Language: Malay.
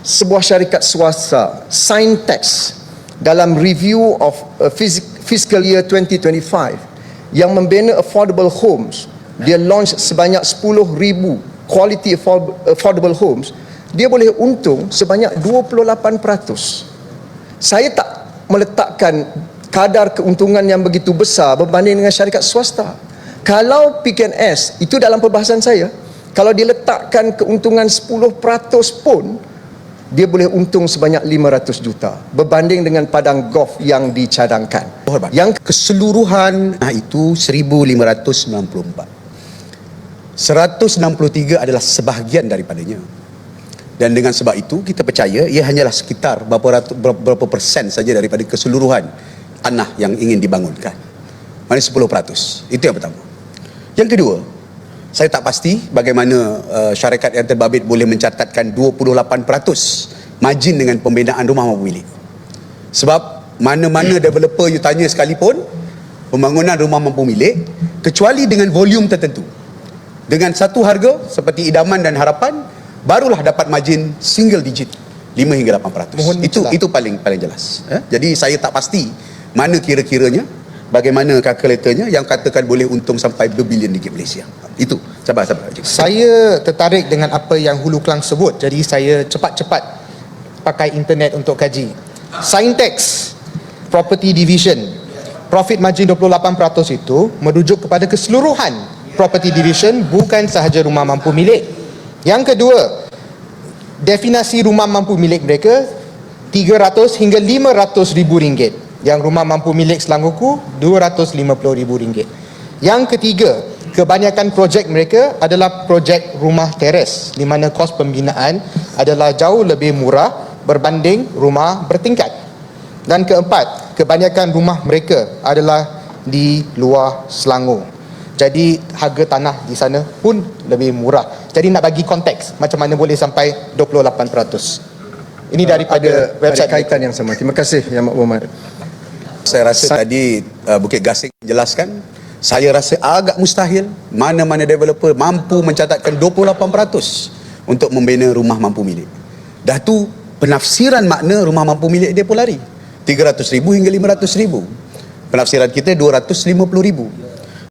sebuah syarikat swasta Sintex dalam review of fiscal year 2025 yang membina affordable homes. Dia launch sebanyak 10,000 quality afford- affordable homes. Dia boleh untung sebanyak 28% saya tak meletakkan kadar keuntungan yang begitu besar berbanding dengan syarikat swasta. Kalau PKNS, itu dalam perbahasan saya, kalau diletakkan keuntungan 10% pun, dia boleh untung sebanyak 500 juta berbanding dengan padang golf yang dicadangkan. Hormat. Yang keseluruhan nah itu 1594. 163 adalah sebahagian daripadanya. Dan dengan sebab itu kita percaya ia hanyalah sekitar berapa ratus, berapa, persen saja daripada keseluruhan tanah yang ingin dibangunkan. Mana 10%. Itu yang pertama. Yang kedua, saya tak pasti bagaimana uh, syarikat yang terbabit boleh mencatatkan 28% margin dengan pembinaan rumah mampu milik. Sebab mana-mana developer you tanya sekalipun pembangunan rumah mampu milik kecuali dengan volume tertentu. Dengan satu harga seperti idaman dan harapan barulah dapat margin single digit 5 hingga 8%. Mohon itu minta. itu paling paling jelas. Eh? Jadi saya tak pasti mana kira-kiranya bagaimana kalkulatornya yang katakan boleh untung sampai berbilion ringgit Malaysia. Itu sabar sabar. Encik. Saya tertarik dengan apa yang Hulu Kelang sebut. Jadi saya cepat-cepat pakai internet untuk kaji. Sintex Property Division profit margin 28% itu merujuk kepada keseluruhan property division bukan sahaja rumah mampu milik. Yang kedua, definasi rumah mampu milik mereka 300 hingga 500 ribu ringgit. Yang rumah mampu milik Selangorku 250 ribu ringgit. Yang ketiga, kebanyakan projek mereka adalah projek rumah teres di mana kos pembinaan adalah jauh lebih murah berbanding rumah bertingkat. Dan keempat, kebanyakan rumah mereka adalah di luar Selangor. Jadi harga tanah di sana pun lebih murah. Jadi nak bagi konteks macam mana boleh sampai 28%. Ini daripada ada, website ada kaitan yang sama. Terima kasih Yang Mak Muhammad. Saya rasa tadi uh, Bukit Gasing jelaskan saya rasa agak mustahil mana-mana developer mampu mencatatkan 28% untuk membina rumah mampu milik. Dah tu penafsiran makna rumah mampu milik dia pun lari. 300 ribu hingga 500 ribu. Penafsiran kita 250 ribu.